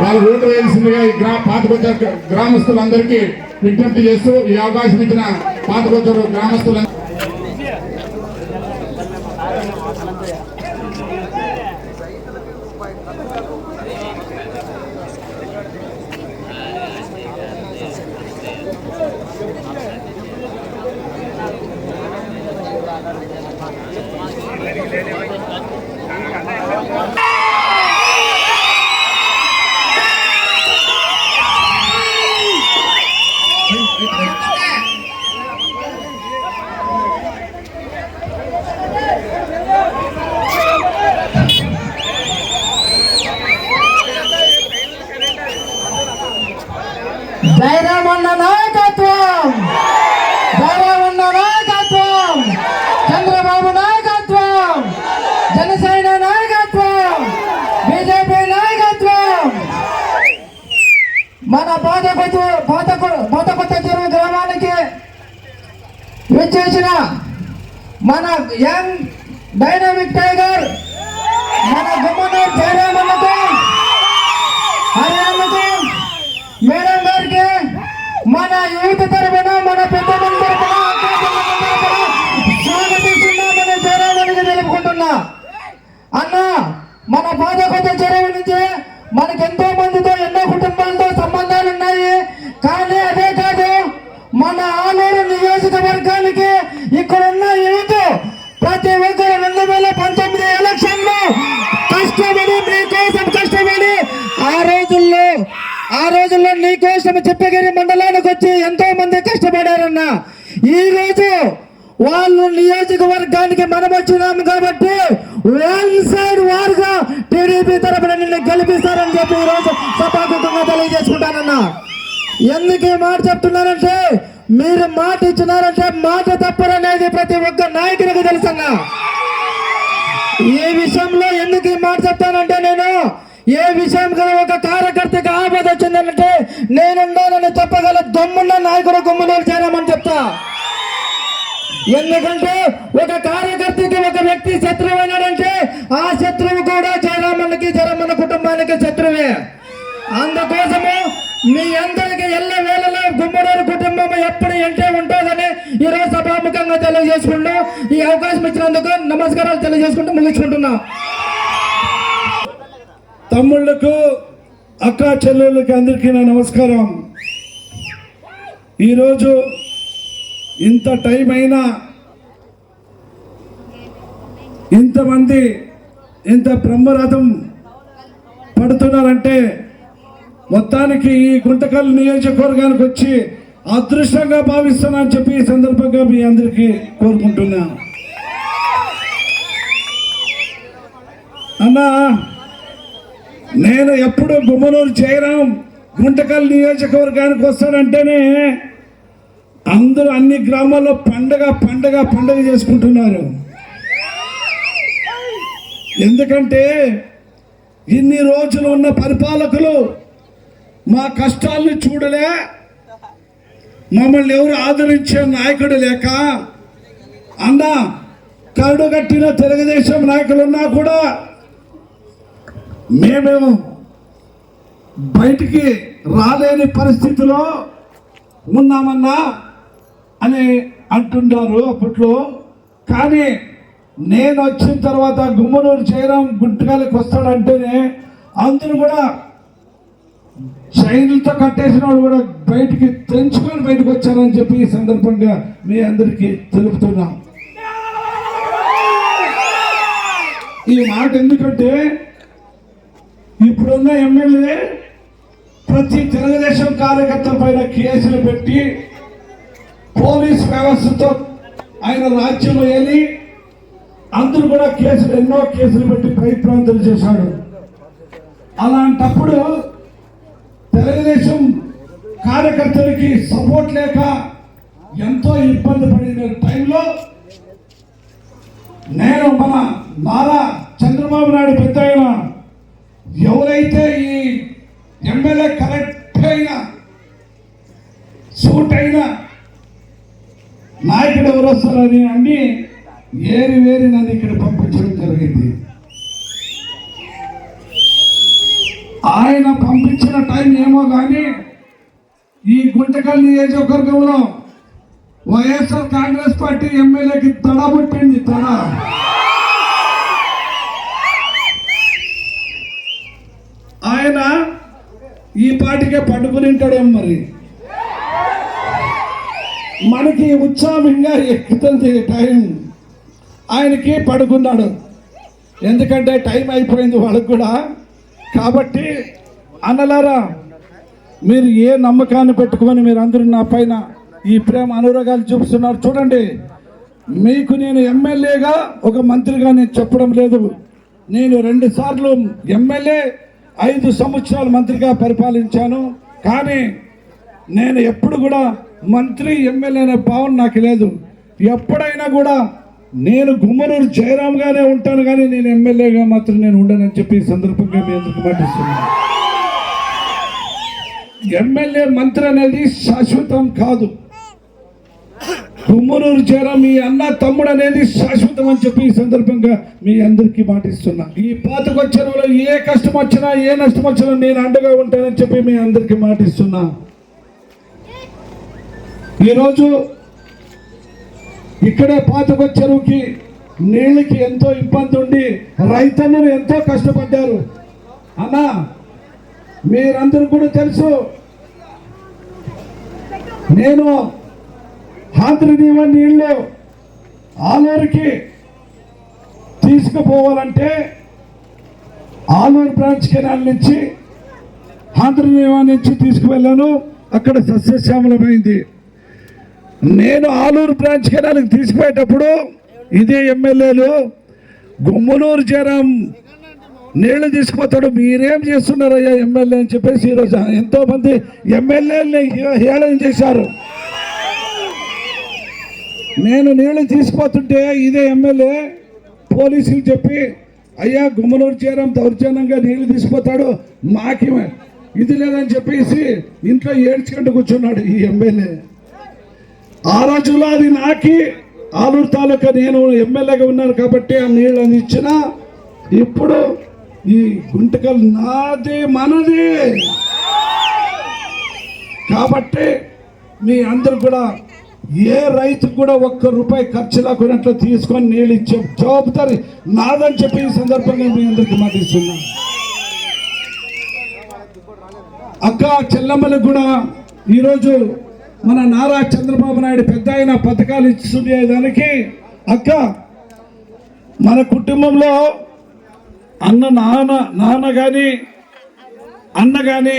వారు ఓటు వేయాల్సిందిగా ఈ గ్రా పాతకొచ్చ గ్రామస్తులందరికీ విజ్ఞప్తి చేస్తూ ఈ అవకాశం ఇచ్చిన పాతకొచ్చ గ్రామస్తుల జయరామన్న నాయకత్వం! జయరామన్న నాయకత్వం! చంద్రబాబు నాయకత్వం! జనసేన నాయకత్వం! బీజేపీ నాయకత్వం! మన పాతకొత్త పాత బాధకొత్త చెరువు గ్రామానికి విచ్చేసిన మన యంగ్ డైనమిక్ టైగర్ యువత తరపున మన పెద్ద తరపున స్వాగతిస్తున్నామని జయరామనికి తెలుపుకుంటున్నా. అన్న మన పాదకొత్త చెరవ నుంచి మనకి ఎంతో మందితో ఎన్నో కుటుంబాలతో సంబంధాలు ఉన్నాయి. కానీ అదే కాదు మన ఆలూరు నియోజకవర్గానికి ఇక్కడ ఉన్న యువత ప్రతి ఒక్కరు రెండు వేల పంతొమ్మిది ఎలక్షన్లో కష్టపడి మీకోసం కష్టపడి ఆ రోజుల్లో ఆ రోజుల్లో నీకోసం చెప్పగిరి మండలానికి వచ్చి ఎంతో మంది కష్టపడారన్న. ఈ రోజు వాళ్ళు నియోజకవర్గానికి మనం వచ్చినాము కాబట్టి వన్ సైడ్ వారుగా టీడీపీ తరపున నిన్ను గెలిపిస్తారని చెప్పి ఈరోజు రోజు తెలియజేసుకుంటానన్నా. ఎందుకు మాట చెప్తున్నారంటే మీరు మాట ఇచ్చినారంటే మాట తప్పరనేది ప్రతి ఒక్క నాయకునికి తెలుసన్నా. ఈ విషయంలో ఎందుకు మాట చెప్తానంటే నేను ఏ విషయం కూడా ఒక కార్యకర్తకి ఆపద వచ్చిందంటే నేనున్నానని చెప్పగల దమ్మున్న నాయకుడు గుమ్మనూరు చేరామని చెప్తా. ఎందుకంటే ఒక కార్యకర్తకి ఒక వ్యక్తి శత్రువు అయినాడంటే ఆ శత్రువు కూడా జయరామన్నకి జయరామన్న కుటుంబానికి శత్రువే. అందుకోసము మీ అందరికి ఎల్ల వేళలో గుమ్మడూరు కుటుంబం ఎప్పుడు ఎంటే ఉంటుందని ఈ రోజు సభాముఖంగా తెలియజేసుకుంటూ ఈ అవకాశం ఇచ్చినందుకు నమస్కారాలు తెలియజేసుకుంటూ ముగించుకుంటున్నాం. తమ్ముళ్ళకు అక్క చెల్లెళ్ళకి అందరికీ నా నమస్కారం. ఈరోజు ఇంత టైం అయినా ఇంతమంది ఇంత బ్రహ్మరథం పడుతున్నారంటే మొత్తానికి ఈ గుంటకల్ నియోజకవర్గానికి వచ్చి అదృష్టంగా భావిస్తున్నా అని చెప్పి ఈ సందర్భంగా మీ అందరికీ కోరుకుంటున్నా. అన్నా నేను ఎప్పుడు గుమ్మనూరు చేయరాం గుంటకల్ నియోజకవర్గానికి వస్తానంటేనే అందరూ అన్ని గ్రామాల్లో పండగ పండగ పండగ చేసుకుంటున్నారు. ఎందుకంటే ఇన్ని రోజులు ఉన్న పరిపాలకులు మా కష్టాల్ని చూడలే. మమ్మల్ని ఎవరు ఆదరించే నాయకుడు లేక అన్న కరుడుగట్టిన తెలుగుదేశం నాయకులున్నా కూడా మేమేమో బయటికి రాలేని పరిస్థితిలో ఉన్నామన్నా అని అంటున్నారు అప్పట్లో. కానీ నేను వచ్చిన తర్వాత గుమ్మనూరు జయరాం గుంటకాలకి వస్తాడంటేనే అందరూ కూడా చైన్లతో కట్టేసిన వాళ్ళు కూడా బయటికి తెంచుకొని బయటకు వచ్చారని చెప్పి ఈ సందర్భంగా మీ అందరికీ తెలుపుతున్నాం. ఈ మాట ఎందుకంటే ఇప్పుడున్న ఎమ్మెల్యే ప్రతి తెలుగుదేశం కార్యకర్తల పైన కేసులు పెట్టి పోలీస్ వ్యవస్థతో ఆయన రాజ్యంలో వెళ్ళి అందరూ కూడా కేసులు ఎన్నో కేసులు పెట్టి భయప్రాంతులు చేశాడు. అలాంటప్పుడు తెలుగుదేశం కార్యకర్తలకి సపోర్ట్ లేక ఎంతో ఇబ్బంది పడిన టైంలో నేను మన నారా చంద్రబాబు నాయుడు పెద్ద ఆయన ఈ ఎమ్మెల్యే కరెక్ట్ అయిన సూట్ అయిన నాయకుడు ఎవరు వస్తారని అన్ని ఏరి వేరి నన్ను ఇక్కడ పంపించడం జరిగింది. ఆయన పంపించిన టైం ఏమో కానీ ఈ గుంటకల్ నియోజకవర్గంలో వైఎస్ఆర్ కాంగ్రెస్ పార్టీ ఎమ్మెల్యేకి తడ పుట్టింది తడ ఆయన ఈ పండుకుని ఉంటాడేమో మరి. మనకి ఉత్సాహంగా ఎక్కుతుంది టైం. ఆయనకి పడుకున్నాడు. ఎందుకంటే టైం అయిపోయింది వాళ్ళకు కూడా. కాబట్టి అన్నలారా మీరు ఏ నమ్మకాన్ని పెట్టుకొని మీరు అందరూ నా పైన ఈ ప్రేమ అనురాగాలు చూపిస్తున్నారు చూడండి. మీకు నేను ఎమ్మెల్యేగా ఒక మంత్రిగా నేను చెప్పడం లేదు. నేను రెండుసార్లు ఎమ్మెల్యే ఐదు సంవత్సరాలు మంత్రిగా పరిపాలించాను. కానీ నేను ఎప్పుడు కూడా మంత్రి ఎమ్మెల్యే అనే భావన నాకు లేదు. ఎప్పుడైనా కూడా నేను గుమ్మనూరు జయరామ్గానే ఉంటాను కానీ నేను ఎమ్మెల్యేగా మాత్రం నేను ఉండనని చెప్పి ఈ సందర్భంగా మీ అందరికి మాటిస్తున్నాను. ఎమ్మెల్యే మంత్రి అనేది శాశ్వతం కాదు. గుమ్మనూరు చేర మీ అన్న తమ్ముడు అనేది శాశ్వతం అని చెప్పి ఈ సందర్భంగా మీ అందరికీ మాటిస్తున్నా. ఈ పాతకొచ్చరంలో ఏ కష్టం వచ్చినా ఏ నష్టం వచ్చినా నేను అండగా ఉంటానని చెప్పి మీ అందరికీ మాటిస్తున్నా. ఈరోజు ఇక్కడే పాతకొచ్చరువుకి నీళ్ళకి ఎంతో ఇబ్బంది ఉండి రైతన్నలు ఎంతో కష్టపడ్డారు. అన్నా మీరందరూ కూడా తెలుసు నేను ఆంధ్రదీవ నీళ్ళు ఆలూరుకి తీసుకుపోవాలంటే ఆలూరు బ్రాంచ్ కెనాల్ నుంచి ఆంధ్రదీవ నుంచి తీసుకువెళ్ళాను. అక్కడ సస్యశ్యామలమైంది నేను ఆలూరు బ్రాంచ్ కెనాల్కి తీసుకుపోయేటప్పుడు ఇదే ఎమ్మెల్యేలు గుమ్మలూరు జరం నీళ్ళు తీసుకుపోతాడు. మీరేం చేస్తున్నారయ్యా ఎమ్మెల్యే అని చెప్పేసి ఈరోజు ఎంతోమంది ఎమ్మెల్యేలని హేళన చేశారు. నేను నీళ్ళు తీసుకుపోతుంటే ఇదే ఎమ్మెల్యే పోలీసులు చెప్పి అయ్యా గుమ్మనూరు చేరం దౌర్జన్యంగా నీళ్ళు తీసుకుపోతాడు మాకేమే. ఇది లేదని చెప్పేసి ఇంట్లో ఏడ్చుకుంటూ కూర్చున్నాడు ఈ ఎమ్మెల్యే. ఆ రోజుల్లో అది నాకి ఆలూరు తాలూకా నేను ఎమ్మెల్యేగా ఉన్నాను కాబట్టి ఆ నీళ్ళు అందించిన ఇప్పుడు ఈ గుంటకల్ నాది మనది. కాబట్టి మీ అందరు కూడా ఏ రైతు కూడా ఒక్క రూపాయి ఖర్చు లేకున్నట్లు తీసుకొని నీళ్ళు ఇచ్చే జవాబుదారి నాదని చెప్పి ఈ సందర్భంగా మీ అందరికి మాటిస్తున్నాను అక్క చెల్లమ్మలకు కూడా ఈరోజు మన నారా చంద్రబాబు నాయుడు పెద్ద ఆయన పథకాలు ఇస్తుండే దానికి. అక్క మన కుటుంబంలో అన్న నాన్న నాన్న కానీ అన్న కానీ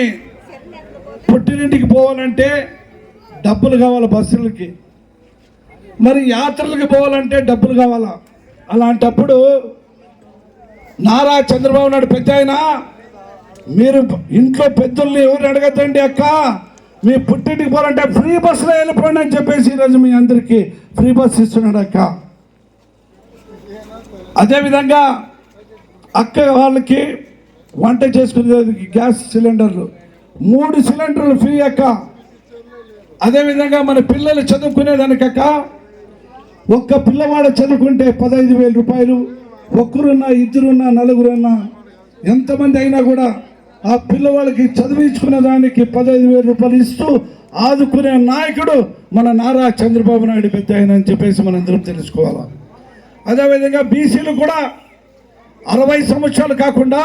పుట్టినింటికి పోవాలంటే డబ్బులు కావాలి బస్సులకి. మరి యాత్రలకు పోవాలంటే డబ్బులు కావాలా? అలాంటప్పుడు నారా చంద్రబాబు నాయుడు పెద్ద ఆయన మీరు ఇంట్లో పెద్దల్ని ఎవరు అడగద్దండి అక్క? మీ పుట్టింటికి పోవాలంటే ఫ్రీ బస్సులో వెళ్ళిపోండి అని చెప్పేసి ఈరోజు మీ అందరికీ ఫ్రీ బస్ ఇస్తున్నాడు అక్క. అదేవిధంగా అక్క వాళ్ళకి వంట చేసుకునేదానికి గ్యాస్ సిలిండర్లు. మూడు సిలిండర్లు ఫ్రీ అక్క. అదేవిధంగా మన పిల్లలు చదువుకునేదానికి ఒక్క పిల్లవాడు చదువుకుంటే పదహైదు వేల రూపాయలు ఒక్కరున్నా ఇద్దరున్నా నలుగురున్నా ఎంతమంది అయినా కూడా ఆ పిల్లవాడికి చదివించుకునే దానికి పదహైదు వేల రూపాయలు ఇస్తూ ఆదుకునే నాయకుడు మన నారా చంద్రబాబు నాయుడు పెద్ద ఆయన అని చెప్పేసి మనందరం తెలుసుకోవాలి? అదేవిధంగా బీసీలు కూడా అరవై సంవత్సరాలు కాకుండా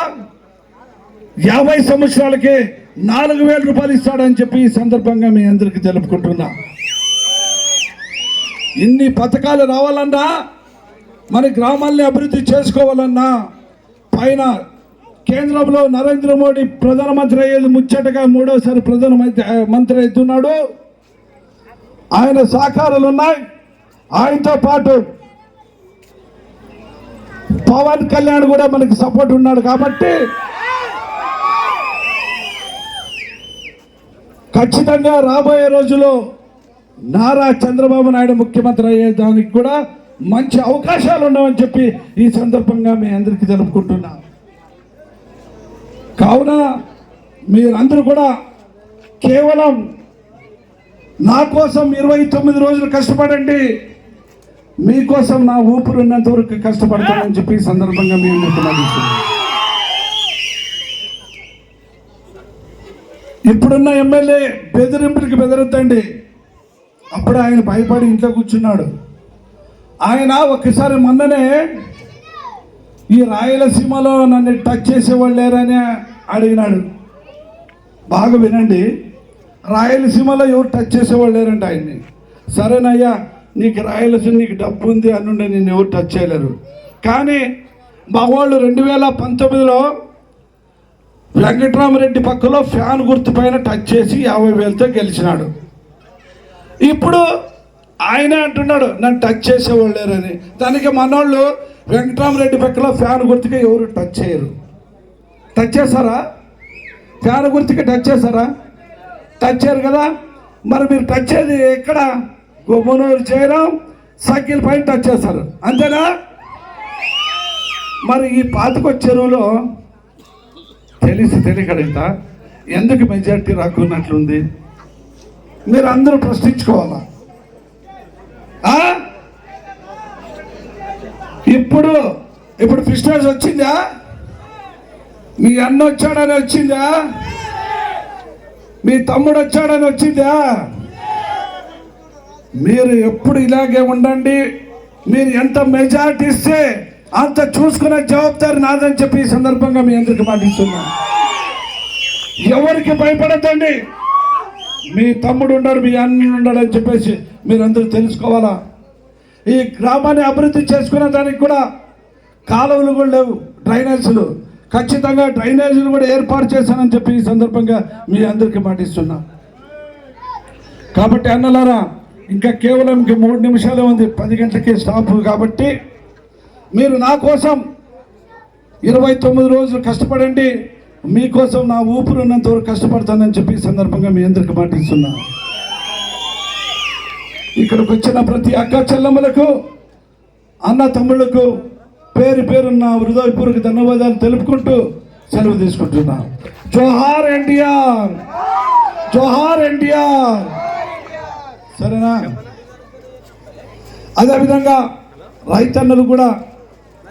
యాభై సంవత్సరాలకే నాలుగు వేల రూపాయలు ఇస్తాడని చెప్పి ఈ సందర్భంగా మీ అందరికీ తెలుపుకుంటున్నా. ఇన్ని పథకాలు రావాలన్నా మన గ్రామాల్ని అభివృద్ధి చేసుకోవాలన్నా పైన కేంద్రంలో నరేంద్ర మోడీ ప్రధానమంత్రి అయ్యేది ముచ్చటగా మూడోసారి ప్రధానమంత్రి మంత్రి అవుతున్నాడు. ఆయన సహకారాలు ఉన్నాయి. ఆయనతో పాటు పవన్ కళ్యాణ్ కూడా మనకి సపోర్ట్ ఉన్నాడు కాబట్టి ఖచ్చితంగా రాబోయే రోజుల్లో నారా చంద్రబాబు నాయుడు ముఖ్యమంత్రి అయ్యేదానికి కూడా మంచి అవకాశాలు ఉండవని చెప్పి ఈ సందర్భంగా మీ అందరికీ తెలుపుకుంటున్నా. కావున మీరందరూ కూడా కేవలం నా కోసం ఇరవై తొమ్మిది రోజులు కష్టపడండి. మీకోసం నా ఊపిరి ఉన్నంత వరకు కష్టపడతానని చెప్పి సందర్భంగా మీ అందరికీ ఇప్పుడున్న ఎమ్మెల్యే బెదిరింపులకి బెదిరిద్దండి. అప్పుడు ఆయన భయపడి ఇంట్లో కూర్చున్నాడు. ఆయన ఒక్కసారి మొన్ననే ఈ రాయలసీమలో నన్ను టచ్ చేసేవాళ్ళు లేరని అడిగినాడు. బాగా వినండి. రాయలసీమలో ఎవరు టచ్ చేసేవాళ్ళు లేరంట ఆయన్ని. సరేనయ్యా నీకు రాయలసీమ నీకు డబ్బు ఉంది అనుండే నేను ఎవరు టచ్ చేయలేరు. కానీ మా వాళ్ళు రెండు వేల పంతొమ్మిదిలో వెంకట్రామరెడ్డి పక్కలో ఫ్యాన్ గుర్తు పైన టచ్ చేసి యాభై వేలతో గెలిచినాడు. ఇప్పుడు ఆయన అంటున్నాడు నన్ను టచ్ చేసేవాళ్ళు లేరని. దానికి మనోళ్ళు వెంకట్రామరెడ్డి పక్కలో ఫ్యాన్ గుర్తుకి ఎవరు టచ్ చేయరు. టచ్ చేస్తారా? ఫ్యాన్ గుర్తుకి టచ్ చేస్తారా? టచ్ చేయరు కదా? మరి మీరు టచ్ చేది ఎక్కడ? గుమ్మనూరు చేయడం సైకిల్ పైన టచ్ చేస్తారు. అంతేనా? మరి ఈ పాతకొచ్చ తెలిసి తెలిసి తెలియకడుగుతా ఎందుకు మెజారిటీ రాకున్నట్లుంది? మీరు అందరూ ప్రశ్నించుకోవాలా ఇప్పుడు ఇప్పుడు ఫిస్టర్స్ వచ్చిందా? మీ అన్న వచ్చాడని వచ్చిందా? మీ తమ్ముడు వచ్చాడని వచ్చిందా? మీరు ఎప్పుడు ఇలాగే ఉండండి. మీరు ఎంత మెజారిటీ ఇస్తే అంత చూసుకునే జవాబారి నాదని చెప్పి ఈ సందర్భంగా మీ అందరికి మాటిస్తున్నాను ఎవరికి భయపడద్దండి? మీ తమ్ముడు ఉండడు మీ అన్న ఉండడు అని చెప్పేసి మీరందరూ తెలుసుకోవాలా? ఈ గ్రామాన్ని అభివృద్ధి చేసుకునే దానికి కూడా కాలువలు కూడా లేవు డ్రైనేజీలు. ఖచ్చితంగా డ్రైనేజీలు కూడా ఏర్పాటు చేశానని చెప్పి ఈ సందర్భంగా మీ అందరికీ మాటిస్తున్నా. కాబట్టి అన్నలారా ఇంకా కేవలం ఇంక మూడు నిమిషాలే ఉంది పది గంటలకి స్టాప్ కాబట్టి మీరు నా కోసం ఇరవై తొమ్మిది రోజులు కష్టపడండి. మీకోసం నా ఊపిరి ఉన్నంత వరకు కష్టపడతానని చెప్పి సందర్భంగా మీ అందరికి మాటిస్తున్నా. ఇక్కడికి వచ్చిన ప్రతి అక్క చెల్లమ్మలకు అన్న తమ్ముళ్ళకు పేరు పేరు నా హృదయపూర్వక ధన్యవాదాలు తెలుపుకుంటూ సెలవు తీసుకుంటున్నా. జోహార్ ఎన్టీఆర్! జోహార్ ఎన్టీఆర్! సరేనా? అదేవిధంగా రైతన్నలు కూడా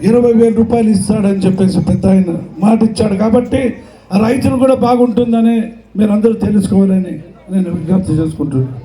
ఇరవై వేల రూపాయలు ఇస్తాడని చెప్పేసి పెద్ద ఆయన మాట ఇచ్చాడు కాబట్టి రైతులు కూడా బాగుంటుందని మీరు అందరూ తెలుసుకోవాలని నేను విజ్ఞప్తి చేసుకుంటున్నాను.